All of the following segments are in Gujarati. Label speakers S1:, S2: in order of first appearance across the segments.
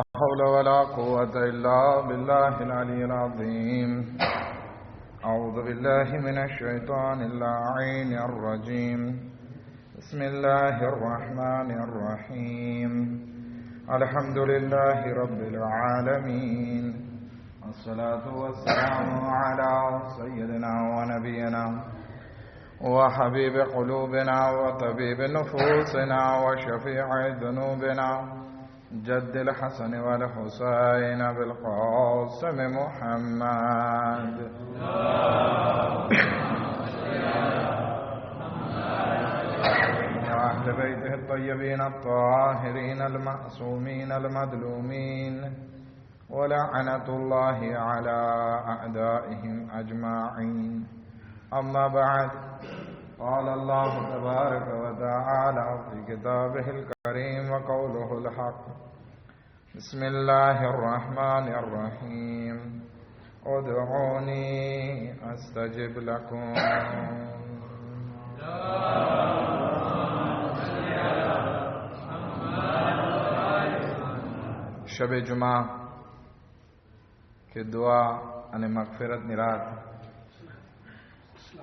S1: حول ولا قوة إلا بالله العلي العظيم. أعوذ بالله من الشيطان اللعين الرجيم. بسم الله الرحمن الرحيم. الحمد لله رب العالمين. والصلاة والسلام على سيدنا ونبينا وحبيب قلوبنا وطبيب نفوسنا وشفيع ذنوبنا جد الحسن والحسين بالقاسم محمد. وأهل بيته الطيبين الطاهرين المعصومين المظلومين ولعنة الله على أعدائهم أجمعين. أما بعد قال الله تبارك وتعالى في كتابه الكريم وقوله الحق. بسم الله الرحمن الرحيم. ادعوني أستجب لكم. شب جمعہ کہ دعا ان مغفرت نرات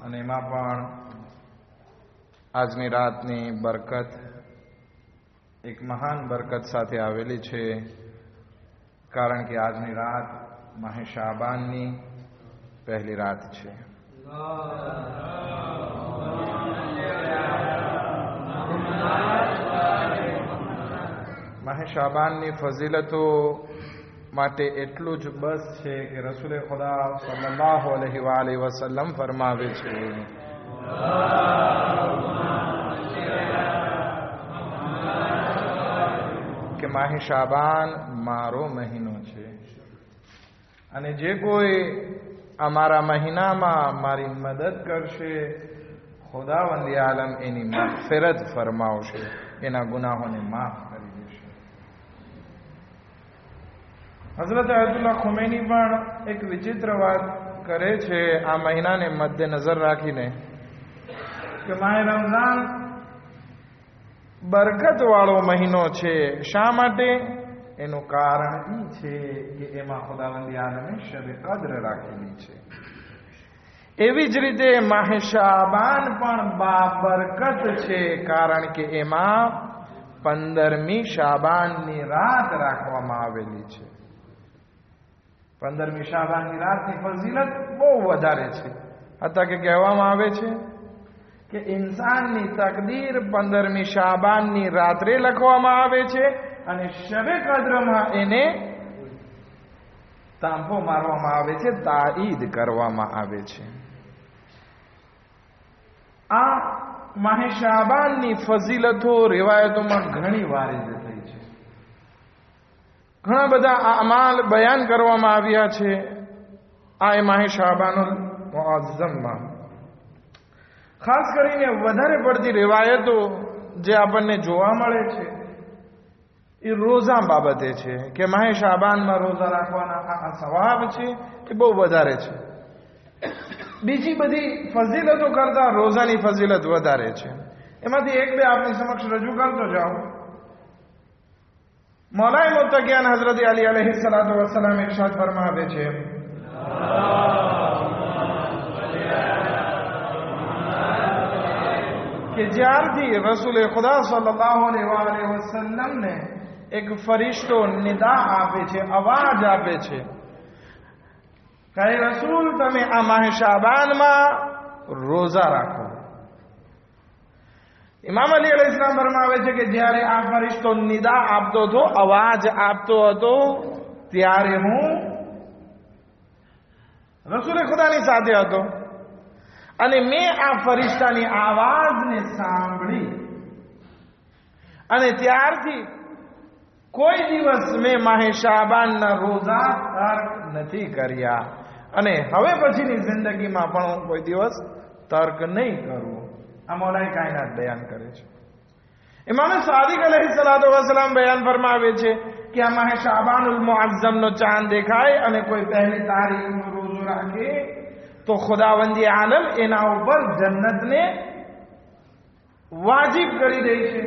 S1: ان ما پان આજની રાતની બરકત એક મહાન બરકત સાથે આવેલી છે, કારણ કે આજની રાત માહે શાબાનની પહેલી રાત છે. માહે શાબાનની ફઝીલતો માટે એટલું જ બસ છે કે રસૂલે ખુદા સલ્લલ્લાહુ અલૈહિ વાલિહ વસલ્લમ ફરમાવે છે. કે માહી શાબાન, મારો મહિનો છે. અને જે કોઈ અમારા મહિનામાં મારી મદદ કરશે, ખુદાવંદી આલમ એની મગફિરત ફરમાવશે, એના ગુનાહોને માફ કરી દેશે. હઝરત અયતુલ્લા ખુમૈની પણ એક વિચિત્ર વાત કરે છે, આ મહિનાને મધ્યનજર રાખીને. કે માહે રમઝાન? બરકત વાળો મહિનો છે. શા માટે? એનું કારણ એ છે કે એમાં ખુદાવંદી આલમે શબે કદ્ર રાખેલી છે. એવી જ રીતે માહે શાબાન પણ બાબરકત છે, કારણ કે એમાં પંદરમી શાબાનની રાત રાખવામાં આવેલી છે. પંદરમી શાબાનની રાતની ફઝીલત બહુ વધારે છે. હતા કે કહેવામાં આવે છે કે ઇન્સાનની તકદીર પંદરમી શાબાનની રાત્રે લખવામાં આવે છે અને શબે કદ્રમાં એને તાંપો મારવામાં આવે છે તાઈદ કરવામાં આવે છે. આ માહે શાબાનની ફઝીલતો રિવાયતોમાં ઘણી વાર થઈ છે. ઘણા બધા અમાલ બયાન કરવામાં આવ્યા છે. આ એ માહે શાબાનુલ મુઆઝ્ઝમમાં. ખાસ કરીને વધારે પડતી રિવાયતો જે આપણને જોવા મળે છે, એ રોઝા બાબતે છે કે માહે શાબાનમાં રોઝા રાખવાના આ સવાબ છે એ બહુ વધારે છે. બીજી બધી ફઝીલતો કરતા રોઝાની ફઝીલત વધારે છે. એમાંથી એક બે આપની સમક્ષ રજૂ કરતો જાઓ મૌલાય મુત્તકિયાન હઝરત અલી અલહી સલાતુ વસલામ ઇરશાદ ફરમાવે છે. કે જ્યારથી રસૂલે ખુદા સલ્લાહ વસલ્લમને એક ફરિશ્તો નિદા આપે છે, અવાજ આપે છે, કહે રસૂલ, તમે આ માહ શાબાનમાં રોઝા રાખો. ઇમામ અલી અલૈહિ ઇસ્લામ ફરમાવે છે કે જ્યારે આ ફરિશ્તો નિદા આપતો હતો, અવાજ આપતો હતો, ત્યારે હું રસૂલે ખુદાની સાથે હતો. અને મેં આ ફરિશ્તાની આવાજને સાંભળી. અને ત્યારથી કોઈ દિવસ મેં માહે શાબાનના રોઝા તર્ક નથી કર્યા. અને હવે પછીની જિંદગીમાં પણ હું કોઈ દિવસ તર્ક નહીં કરું. આ મોલાઈ કાયનાત બયાન કરે છે. ઇમામે સાદિક અલહી સલાતો વસલામ બયાન ફરમાવે છે કે આ માહે શાબાનુલ મુઆઝમનો ચાંદ દેખાય અને કોઈ પહેલી તારીખનો રોઝો રાખે. તો ખુદાવંદી આલમ એના ઉપર જન્નતને વાજિબ કરી દે છે.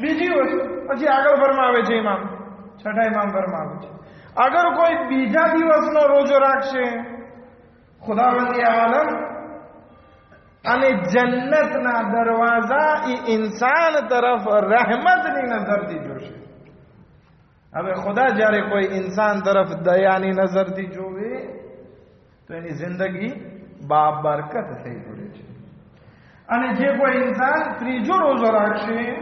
S1: બીજી વસ્તુ, પછી આગળ ભરમાં આવે છે ઇમામ છઠ્ઠા ઇમામ આવે છે. અગર કોઈ બીજા દિવસનો રોજો રાખશે, ખુદાવંદી આલમ અને જન્નતના દરવાજા એ ઇન્સાન તરફ રહેમતની નજરથી જોશે. હવે ખુદા જ્યારે કોઈ ઇન્સાન તરફ દયાની નજરથી જોવે તો એની જિંદગી બાબરકત થઈ પડે છે. અને જે કોઈ ઇન્સાન ત્રીજો રોજો રાખશે,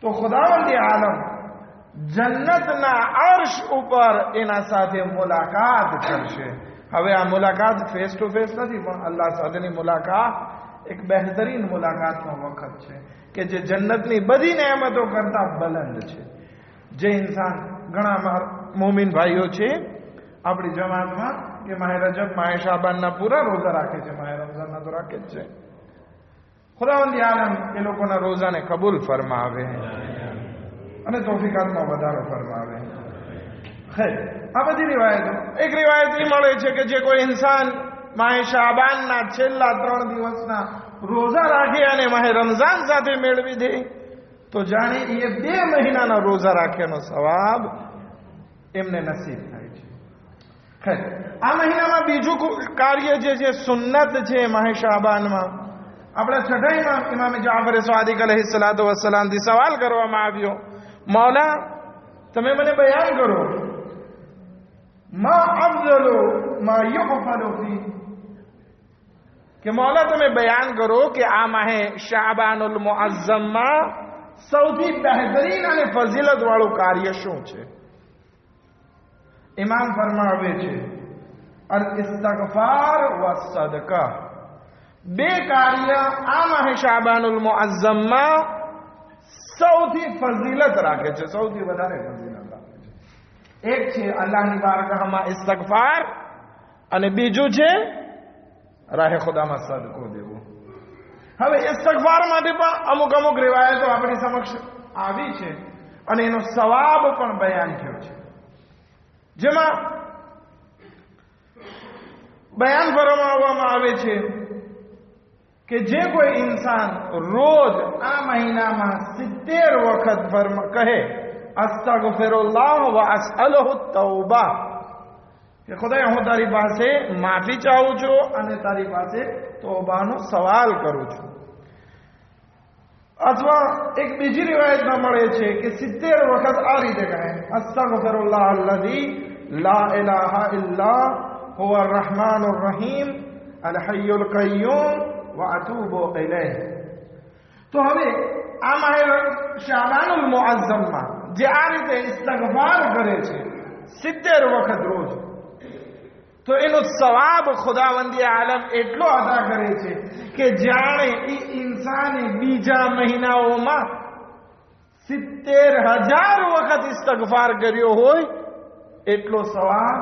S1: તો ખુદાવંદી આલમ જન્નતના અર્શ ઉપર એના સાથે મુલાકાત કરશે. હવે આ મુલાકાત ફેસ ટુ ફેસ નથી, પણ અલ્લાહ સાથેની મુલાકાત એક બહેતરીન મુલાકાતનો વખત છે કે જે જન્નતની બધી નહેમતો કરતા બલંદ છે. જે ઇન્સાન ઘણા મોમિન ભાઈઓ છે, આપણી જમાતમાં કે માહે રજબ, માહે શાબાનના પૂરા રોજા રાખે છે, માહે રમઝાનના તો રાખે જ છે. ખુદાવંદી આલમ એ લોકોના રોજાને કબૂલ ફરમાવે. અને તોફિકાતમાં વધારો ફરમાવે. ખૈર, આ બધી રિવાયતો. એક રિવાયત એ મળે છે કે જે કોઈ ઇન્સાન માહે શાબાનના છેલ્લા ત્રણ દિવસના રોજા રાખે અને માહે રમઝાન સાથે મેળવી દે, તો જાણે એ બે મહિનાના રોજા રાખ્યાનો સવાબ એમને નસીબ આ મહિનામાં બીજું કાર્ય જે છે, સુન્નત છે માહે શાબાનમાં આપણા છઠ્ઠાઈમાં ઇમામ જાફર સ્વાદિક અલહી સલાતો વસલામથી સવાલ કરવામાં આવ્યો, મૌલા, તમે મને બયાન કરો. માં અફઝલો માં યુફલો ફી. કે, મૌલા, તમે બયાન કરો કે આ માહે શાબાનુલ મુઅઝ્ઝમમાં સૌથી બહેતરીન અને ફઝીલત વાળું કાર્ય શું છે? ઇમામ ફરમાવે છે અલ ઇસ્તગફાર વ સદકા બે કાર્ય આ માહે શાબાનુલ મુઅઝ્ઝમમાં સૌથી ફઝીલત રાખે છે, સૌથી વધારે ફઝીલત રાખે એક છે અલ્લાહની બારગાહમાં ઇસ્તગફાર અને બીજું છે રાહે ખુદામાં સદકો દેવો. હવે ઇસ્તગફાર માટે પણ અમુક અમુક રિવાયતો આપણી સમક્ષ આવી છે અને એનો સવાબ પણ બયાન થયો છે. જેમાં બયાન ફરમાવવામાં આવે છે કે જે કોઈ ઇન્સાન રોજ આ મહિનામાં સિત્તેર વખત ભર્મ કહે, અસ્તગફિરુલ્લાહ વ અસઅલુહુ તૌબા કે ખુદાય હું તારી પાસે માફી ચાહું છું અને તારી પાસે તોબાનો સવાલ કરું છું. અથવા એક બીજી રિવાયતમાં મળે છે કે સિત્તેર વખત આ રીતે કહે, અસ્તગફિરુલ્લાહ અલ્લઝી લા ઇલાહા ઇલ્લા હુવા અર-રહમાનુર રહીમ, અલ હય્યુલ કય્યુમ અતુબુ ઇલૈહ તો હવે આ માહે શાબાનુલ મુઅઝ્ઝમમાં જે આ રીતે ઇસ્તગફાર કરે છે, સિત્તેર વખત રોજ તો એનો સવાબ ખુદાવંદી આલમ એટલો અદા કરે છે કે જાણે એ ઇન્સાને બીજા મહિનાઓમાં સિત્તેર હજાર વખત ઇસ્તગફાર કર્યો હોય, એટલો સવાબ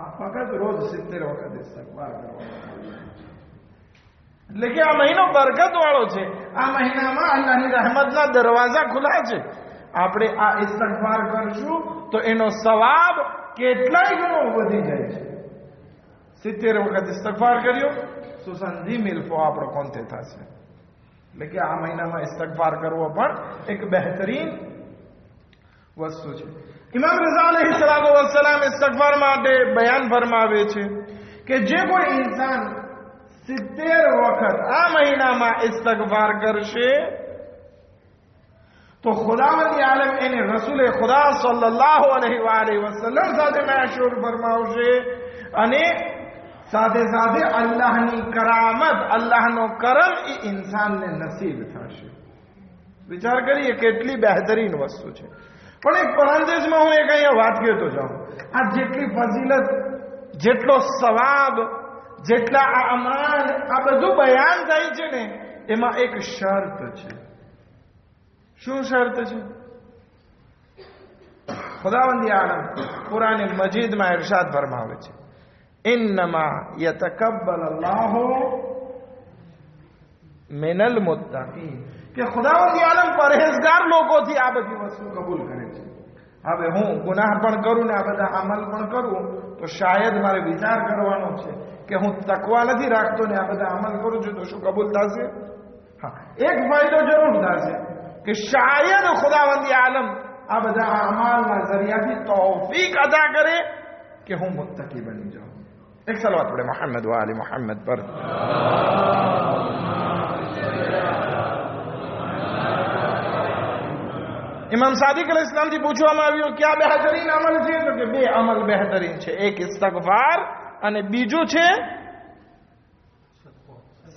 S1: આ વખત રોજ સિત્તેર વખત ઇસ્તગફાર કરવાનો એટલે કે આ મહિનો બરકત વાળો છે. આ મહિનામાં અલ્લાહની રહેમતના દરવાજા ખુલ્લા છે. આપણે આ ઇસ્તગફાર કરશું તો એનો સવાબ કેટલાય ગણો વધી જાય છે. સિત્તેર વખત ઇસ્તગફાર કર્યો સુસંધી મિલ્ફો આપણો કોંતે થશે એટલે કે આ મહિનામાં ઇસ્તગફાર કરવો પણ એક બહેતરીન વસ્તુ છે ઇમામ રઝા અલૈહિ સલામ વસલામ ઇસ્તગફાર માટે બયાન ફરમાવે છે કે જે કોઈ ઇન્સાન સિત્તેર વખત આ મહિનામાં ઇસ્તગફાર કરશે તો ખુદાવંદી આલમ એને રસૂલે ખુદા સલ્લાહ અલૈહિ વાલિહ વસલ્લમ સાથે મહેશૂર ફરમાવશે અને સાથે સાથે અલ્લાહની કરામત, અલ્લાહનો કરમ એ ઇન્સાનને નસીબ થશે. વિચાર કરીએ કેટલી બહેતરીન વસ્તુ છે. પણ એક પરંદેશમાં હું એક અહીંયા વાત કહેતો જાઉં. આ જેટલી ફઝીલત, જેટલો સવાબ, જેટલા આ અમાન આ બધું બયાન થાય છે ને, એમાં એક શરત છે. શું શરત છે? ખુદાવંદી આલમ કુરાન મજીદમાં ઇરશાદ ફરમાવે છે. યતકબ્બલ અલ્લાહ મિનલ મુત્તકીન કે ખુદાવંદી આલમ પરહેજગાર લોકોથી આ બધી વસ્તુ કબૂલ કરે છે હવે હું ગુનાહ પણ કરું ને આ બધા અમલ પણ કરું તો શાયદ મારે વિચાર કરવાનો છે કે હું તકવા નથી રાખતો ને આ બધા અમલ કરું છું તો શું કબૂલ થશે હા એક ફાયદો જરૂર થશે કે શાયદ ખુદાવંદી આલમ આ બધા અમાલના જરિયાથી તૌફીક અદા કરે કે હું મુત્તકી બની જાઉં એક સલવાત પડે મોહમ્મદ વાલી મોહમ્મદ પર ઇમામ સાદિક અલ ઇસ્લામથી પૂછવામાં આવ્યું કે બહેતરીન અમલ છે તો કે બે અમલ બહેતરીન છે એક ઇસ્તગફાર અને બીજું છે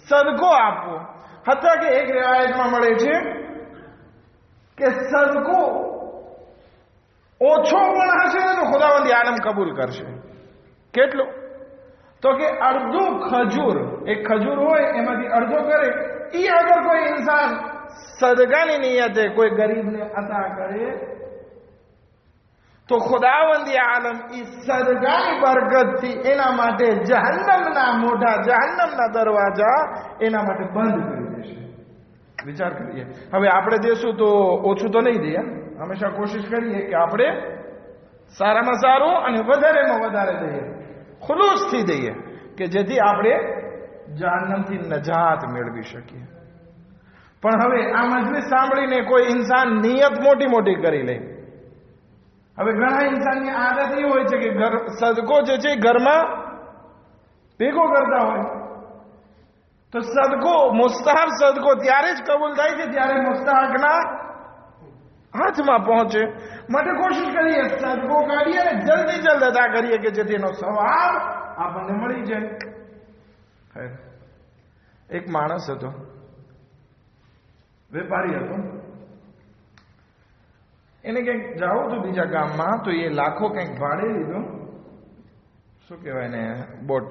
S1: સદકો આપવો હતા કે એક રિવાયતમાં મળે છે કે સદકો ઓછો પણ હશે ને તો ખુદાવંદી આલમ કબૂલ કરશે કેટલો તો કે અડધું ખજૂર, એક ખજૂર હોય, એમાંથી અડધો કરે એ અગર કોઈ ઇન્સાન સદગાની નિયતે કોઈ ગરીબને અતા કરે, તો ખુદાવંદી આલમ એ સદગાની બરકતથી એના માટે જહન્નમના મોઢા, જહન્નમના દરવાજા એના માટે બંધ કરી દેશે. વિચાર કરીએ. હવે આપણે દેશું તો ઓછું તો નહીં દઈએ. હંમેશા કોશિશ કરીએ કે આપણે સારામાં સારું અને વધારેમાં વધારે દઈએ. ખુલુસથી દઈએ કે જેથી આપણે જહન્નમથી નજાત મેળવી શકીએ. પણ હવે આ મજલિસ સાંભળીને કોઈ ઇન્સાન નિયત મોટી મોટી કરી લે. હવે ઘણા ઇન્સાનની આદત એ હોય છે કે ઘર, સદકો જે છે ઘરમાં ભેગો કરતા હોય. તો સદકો, મુસ્તાહબ સદકો ત્યારે જ કબૂલ થાય છે ત્યારે મુસ્તાહકના હાથમાં પહોંચે. માટે કોશિશ કરીએ સદગો કાઢીએ અને જલ્દી જલ્દ અદા કરીએ કે જેથી એનો સવાબ આપણને મળી જાય. એક માણસ હતો. વેપારી હતો. એને ક્યાંક જવું હતું બીજા ગામમાં, તો એ લાખો કંઈક ભાડે લીધો. શું કહેવાય ને બોટ.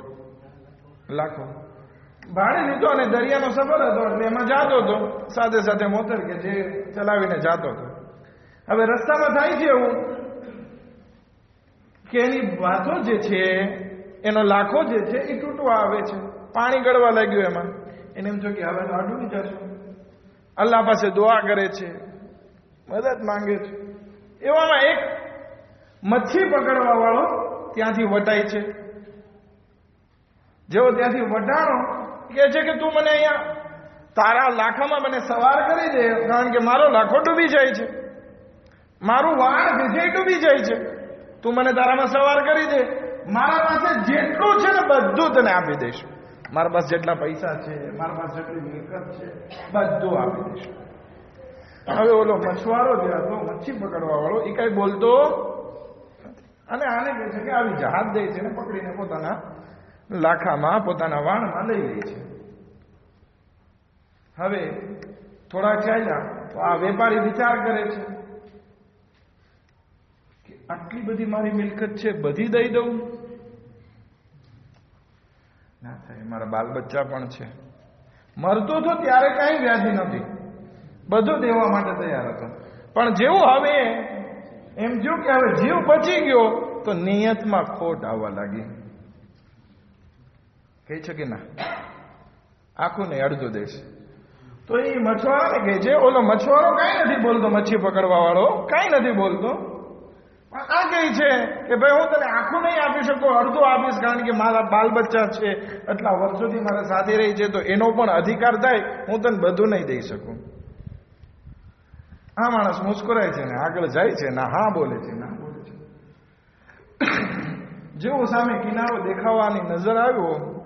S1: લાખો. ભાડે લીધો અને દરિયાનો સફર હતો, એટલે એમાં જાતો હતો. સાથે સાથે મોતર કે જે ચલાવીને જાતો હતો. હવે રસ્તામાં થાય છે એવું કે એની વાતો જે છે, એનો લાખો જે છે, એ તૂટવા આવે છે. પાણી ગળવા લાગ્યું એમાં. એને એમ છો કે હવે તો ડૂબી જશું અલ્લાહ પાસે દુઆ કરે છે. મદદ માંગે છે. એવામાં એક મચ્છી પકડવા વાળો ત્યાંથી વટાય છે. જેવો ત્યાંથી વટાણો કે છે કે તું મને અહીંયા તારા લાખામાં મને સવાર કરી દે, કારણ કે મારો લાખો ડૂબી જાય છે. મારું વાણ વિજય ડૂબી જાય છે. તું મને તારામાં સવાર કરી દે. મારા પાસે જેટલું છે ને બધું તને આપી દઈશ. મારા પાસે જેટલા પૈસા છે, મારા પાસે જેટલી મિલકત છે, બધું આપી દઈશ. હવે ઓલો મછવારો જે હતો, મચ્છી પકડવા વાળો એ કઈ બોલતો અને આને કહે છે કે આવી જહાજ દે છે ને પકડીને પોતાના લાખામાં, પોતાના વાણમાં લઈ લે છે. હવે થોડા ચાલ્યા, તો આ વેપારી વિચાર કરે છે. આટલી બધી મારી મિલકત છે, બધી દઈ દઉં. ના થાય, મારા બાલ બચ્ચા પણ છે. મરતો તો ત્યારે કાંઈ વ્યાધિ નથી. બધું દેવા માટે તૈયાર હતો. પણ જેવું હવે, એમ જો કે હવે જીવ બચી ગયો, તો નિયતમાં ખોટ આવવા લાગી. કહે છે કે ના? આખું નહીં અડધું દેશ. તો એ મછવારાને કહે છે, ઓલો મછવારો કાંઈ નથી બોલતો, મચ્છી પકડવા વાળો કાંઈ નથી બોલતો. કહે છે કે ભાઈ હું તને આખું નહીં આપી શકું, અડધું આપીશ કારણ કે મારા બાલ બચ્ચા છે. એટલા વર્ષોથી મારા સાથે રહી છે, તો એનો પણ અધિકાર થાય, હું તને બધું નહીં દઈ શકું. આ માણસ મુસ્કુરાય છે ને, આગળ જાય છે ના, હા બોલે છે, ના બોલે છે. જેવો સામે કિનારો દેખાવાની નજર આવ્યો,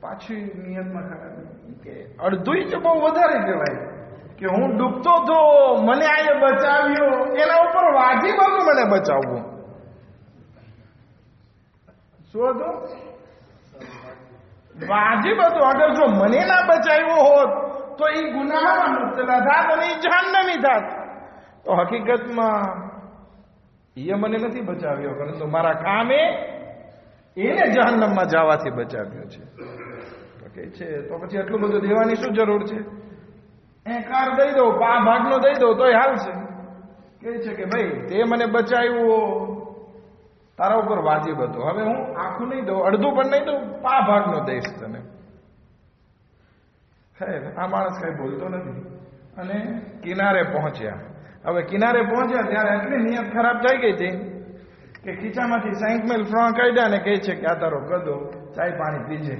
S1: પાછી નિયતમાં ખરાબ કે અડધું જ બહુ વધારે કહેવાય. કે હું ડૂબતો તો મને આયે બચાવ્યો, એના ઉપર વાજીબ હતું મને બચાવવું. શું હતું? વાજીબ હતું. અગર જો મને ના બચાવ્યો હોત, તો એ ગુનાહમાં મુબતલા થાત અને એ જહાન્નમી થાત તો હકીકતમાં એ મને નથી બચાવ્યો, પરંતુ મારા કામે એને જહન્નમમાં જવાથી બચાવ્યો છે. કે છે, તો પછી એટલું બધું દેવાની શું જરૂર છે? એ કાર દઈ દો પા ભાગનો દઈ દો તોય હાલ છે કે છે કે ભાઈ, તે મને બચાવ્યો. તારા ઉપર વાજીબ હતો. હવે હું આખું નહીં દઉં, અડધું પણ નહીં દઉં, પા ભાગનો દઈશ તને. આ માણસ કઈ બોલતો નથી. અને કિનારે પહોંચ્યા. હવે કિનારે પહોંચ્યા ત્યારે એટલી નિયત ખરાબ થઈ ગઈ હતી. કે ખીચામાંથી સાઈઠ મેલ ફ્રોણ કાઢ્યા ને કહે છે કે, આ તારો ગદો ચાય પાણી પીજે.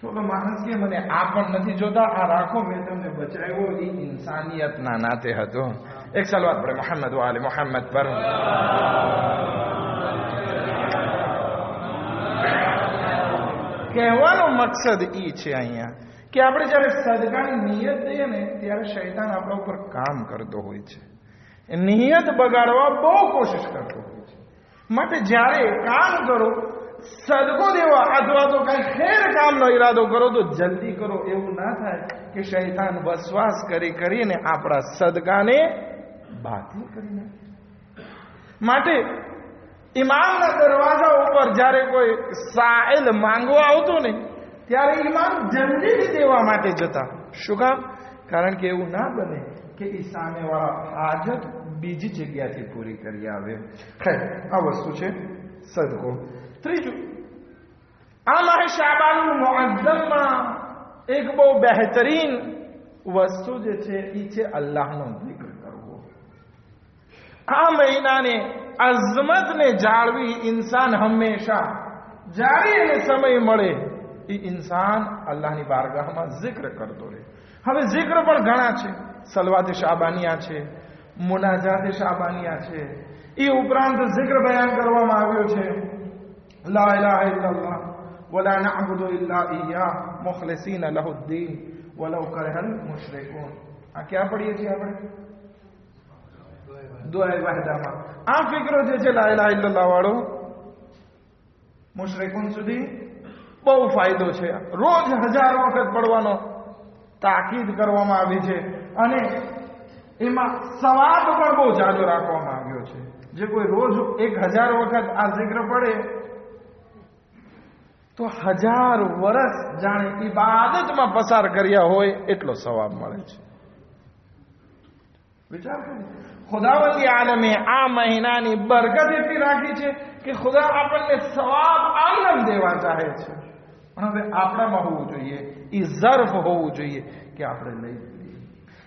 S1: તો કે માણસ કે, મને આ પણ નથી જોતા, આ રાખો, મેં તમને બચાવ્યો. એ ઇન્સાનિયતના નાતે હતો. એક સલવાત પડે મોહમ્મદ વાલે મોહમ્મદ પર. કહેવાનો મકસદ ઈ છે અહીંયા કે આપણે જ્યારે સદકાની નિયત દઈએ ને, ત્યારે શૈતાન આપણા ઉપર કામ કરતો હોય છે. નિયત બગાડવા બહુ કોશિશ કરતો હોય છે. માટે જ્યારે કામ કરો, સદકો દેવા, અથવા તો કઈ ખેર કામનો ઈરાદો કરો, તો જલ્દી કરો. એવું ના થાય કે શૈતાન વસવાસ કરી કરીને આપણા સદકાને બાતિલ કરી નાખી માટે ઇમામના દરવાજા ઉપર જ્યારે કોઈ સાયલ માંગવા આવતો ને, ત્યારે ઇમામ જલ્દીથી દેવા માટે જતા. શું કામ? કારણ કે એવું ના બને કે એ સામેવાળા હાજત બીજી જગ્યાથી પૂરી કરી આવે. ખેર આ વસ્તુ છે સદકો ત્રીજું આ મારે શાબાનું મુઅદ્દમમાં એક બહુ બહેતરીન વસ્તુ જે છે એ છે અલ્લાહનો કરવો આ મહિનાને અઝમતને જાળવી ઇન્સાન હંમેશા જ્યારે એને સમય મળે એ ઇન્સાન અલ્લાહની બારગાહમાં zikr કરતો રહે હવે zikr પણ ઘણા છે સલવાતે શાબાનિયા છે મુનાજાતે શાબાનિયા છે એ ઉપરાંત zikr બયાન કરવામાં આવ્યો છે લા ઇલાહા ઇલ્લલ્લાહ ولا نعبد الا اياه مخلصين له الدين ولو كره المشركون આ ક્યાં પડીએ છીએ આપણે દુઆએ વાહદામાં આ ફિકરો જે છે લા ઇલાહા વાળો મુશરિકુન સુધી બહુ ફાયદો છે રોજ હજાર વખત પડવાનો તાકીદ કરવામાં આવી છે અને એમાં સવાબ પણ બહુ જાજો રાખવામાં આવ્યો છે જે કોઈ રોજ એક હજાર વખત આ જિક્ર પડે તો હજાર વર્ષ જાણે ઇબાદતમાં પસાર કર્યા હોય એટલો સવાબ મળે છે વિચાર કરો ખુદાવંદી આલમે આ મહિનાની બરકત એટલી રાખી છે કે ખુદા આપણને સવાબ આનંદ દેવા ચાહે છે. પણ હવે આપણામાં હોવું જોઈએ એ ઝર્ફ હોવું જોઈએ કે આપણે લઈ લઈએ.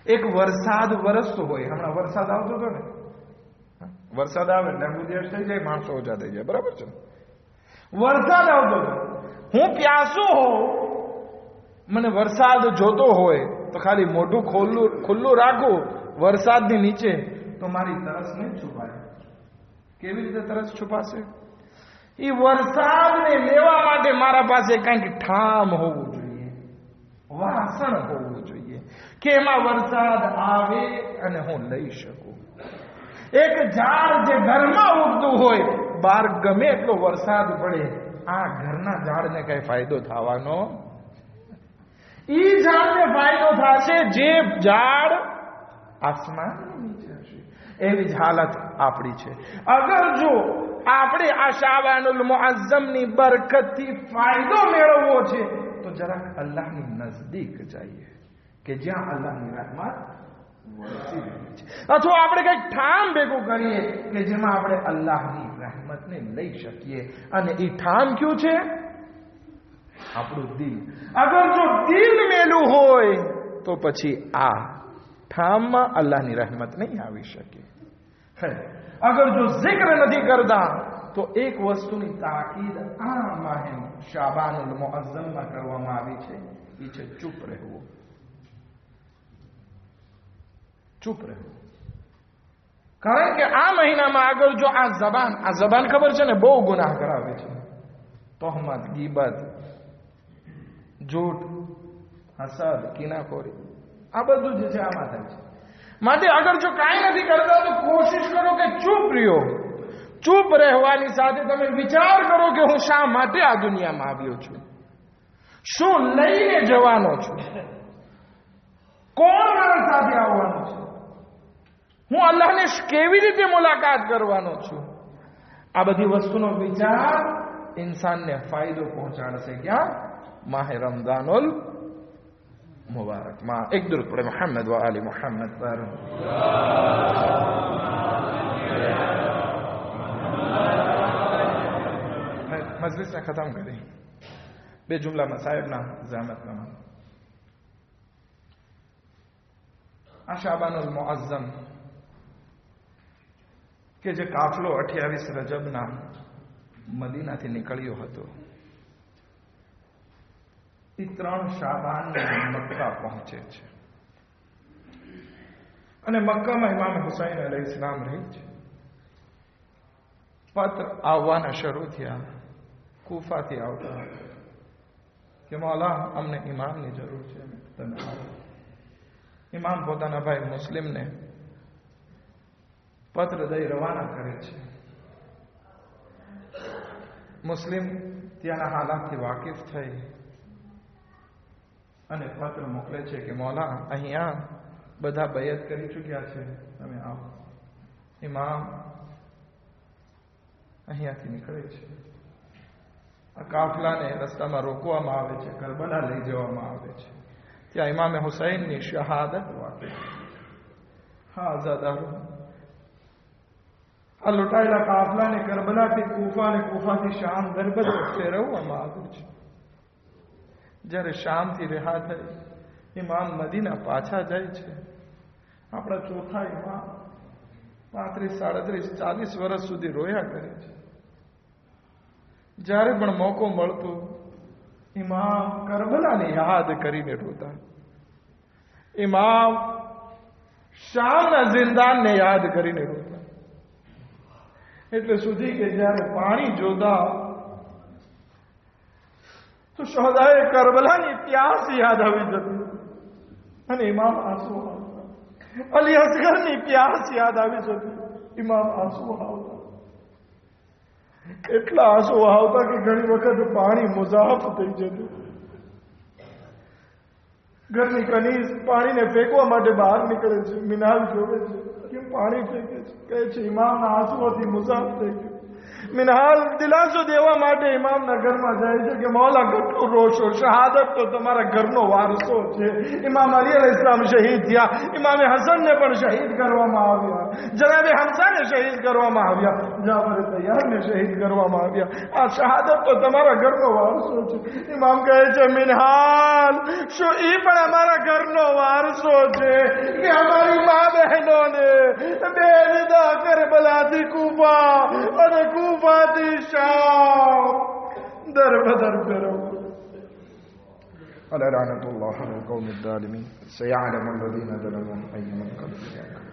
S1: એક વરસાદ વરસતો હોય, હમણાં વરસાદ આવતો હતો ને? વરસાદ આવે એટલે ઉદ્દેશ થઈ જાય, માણસો ઓછા થઈ જાય, બરાબર છે વરસાદ આવતો હતો. હું પ્યાસો હોઉં, મને વરસાદ જોતો હોય, તો ખાલી મોઢું ખોલ્લું, ખુલ્લું રાખું વરસાદની નીચે, તો મારી તરસને છુપાય. કેવી રીતે તરસ છુપાશે? એ વરસાદને લેવા માટે મારા પાસે કંઈક ઠામ હોવું જોઈએ, વાસણ હોવું જોઈએ, કે એમાં વરસાદ આવે અને હું લઈ શકું. એક ઝાડ જે ઘરમાં ઉગતું હોય બહાર ગમે એટલો વરસાદ પડે, આ ઘરના ઝાડને કઈ ફાયદો થવાનો? ઈ ઝાડને ફાયદો થશે જે ઝાડ આસમાનની નીચે હશે એવી જ હાલત આપણી છે. અગર જો આપણે આ શાબાનુલ મુઅઝ્ઝમની બરકતથી ફાયદો મેળવવો છે, તો જરાક અલ્લાહની નજદીક જઈએ કે જ્યાં અલ્લાહની રહેમત વરસી રહી છે. અથવા આપણે કંઈક ઠામ ભેગું કરીએ કે જેમાં આપણે અલ્લાહની રહેમતને લઈ શકીએ. અને એ ઠામ કયું છે? આપણું દિલ. અગર જો દિલ મેલું હોય, તો પછી આ ઠામમાં અલ્લાહની રહેમત નહીં આવી શકે. અગર જો જિક્ર નથી કરતા, તો એક વસ્તુની તાકીદ આ માહિમ શાબાનુલ મુઅઝ્ઝમમાં કરવામાં આવી છે. એ છે ચૂપ રહેવું. ચૂપ રહેવું. કારણ કે આ મહિનામાં આગળ જો આ જબાન આ જબાન ખબર છે ને, બહુ ગુનાહ કરાવે છે. તોહમત, ગીબત, જૂઠ, હસદ કિનાખોરી આ બધું જ છે આમાં થાય છે. માટે અગર જો કાંઈ નથી કરતા તો કોશિશ કરો કે ચૂપ રહ્યો. ચૂપ રહેવાની સાથે તમે વિચાર કરો કે હું શા માટે આ દુનિયામાં આવ્યો છું? શું લઈને જવાનો છું? કોણ મારા સાથે આવવાનું છે? હું અલ્લાહને કેવી રીતે મુલાકાત કરવાનો છું? આ બધી વસ્તુનો વિચાર ઇન્સાનને ફાયદો પહોંચાડશે ક્યાં? માહે રમદાનુલ મુબારકમાં એક દુરુદ પડે મોહમ્મદ વ આલી મોહમ્મદ પર મજલિસને ખતમ કરી બે જુમલામાં સાહેબના ઝામતનામાં આ શાબાનુલ મુઅઝ્ઝમ કે જે કાફલો અઠ્યાવીસ રજબના મદીનાથી નીકળ્યો હતો એ ત્રણ શાબાન મક્કા પહોંચે છે. અને મક્કામાં ઇમામ હુસૈન અલ ઇસ્લામ રહી છે. પત્ર આવવાના શરૂ થયા, કુફાથી આવતા. કે મોલા, અમને ઇમામની જરૂર છે. તમે ઇમામ પોતાના ભાઈ મુસ્લિમને પત્ર દઈ રવાના કરે છે. મુસ્લિમ ત્યાંના હાલાતથી વાકેફ થઈ. અને પત્ર મોકલે છે કે, મોલા, અહીંયા બધા બયત કરી ચૂક્યા છે. તમે આવો. ઇમામ અહીંયાથી નીકળે છે. આ કાફલાને રસ્તામાં રોકવામાં આવે છે, કરબલા લઈ જવામાં આવે છે. ત્યાં ઇમામે હુસૈનની શહાદત વાપે હા આઝાદારો આ લૂંટાયેલા કાફલાને કરબલાથી કુફા અને કુફાથી શામ ગરબત ફેરવવામાં આવ્યું છે. જ્યારે શામથી રહ્યા થઈ ઇમામ મદીના પાછા જાય છે. આપણા ચોથા ઇમામ પાંત્રીસ, સાડત્રીસ, ચાલીસ વર્ષ સુધી રોયા કરે છે. જ્યારે પણ મોકો મળતો ઇમામ કરબલાને યાદ કરીને રોતા. ઇમામ શામના જિંદાનને યાદ કરીને રોતા. એટલે સુધી કે જ્યારે પાણી જોતા તો શહદાએ કરબલાની પ્યાસ યાદ આવી જતી અને ઇમામ આંસુ આવતા અલી અસગરની પ્યાસ યાદ આવી જતી ઇમામ આંસુ આવતા એટલા આંસુ આવતા કે ઘણી વખત પાણી મુઝાફ થઈ જતું ઘરની કનીઝ પાણીને ફેંકવા માટે બહાર નીકળે છે મિનાલ જોવે છે કેમ પાણી ફેંકે છે કહે છે ઇમામના આંસુઓથી મુસાફ થઈ ગયું મિનહાલ દિલાસો દેવા માટે ઇમામના ઘરમાં જાય છે કે મૌલા કેટલું રોશો શહાદત તો તમારા ઘરનો વારસો છે. ઇમામ અલી અલ ઇસ્લામ શહીદ થયા. ઇમામે હસનને પણ શહીદ કરવામાં આવ્યા. જનાબે હમસાને શહીદ કરવામાં આવ્યા. જાફર તૈયારને શહીદ કરવામાં આવ્યા. આ શહાદત તો તમારા ઘરનો વારસો છે. ઇમામ કહે છે, મિનહાલ, શું એ પણ અમારા ઘરનો વારસો છે કે અમારી મા બહેનોને બે વિદા કરબલાથી કુફા અને مو پاتې در بدر برو. ألا لعنة الله على القوم الظالمين. سيعلم الذين ظلموا أي منقلب يعلم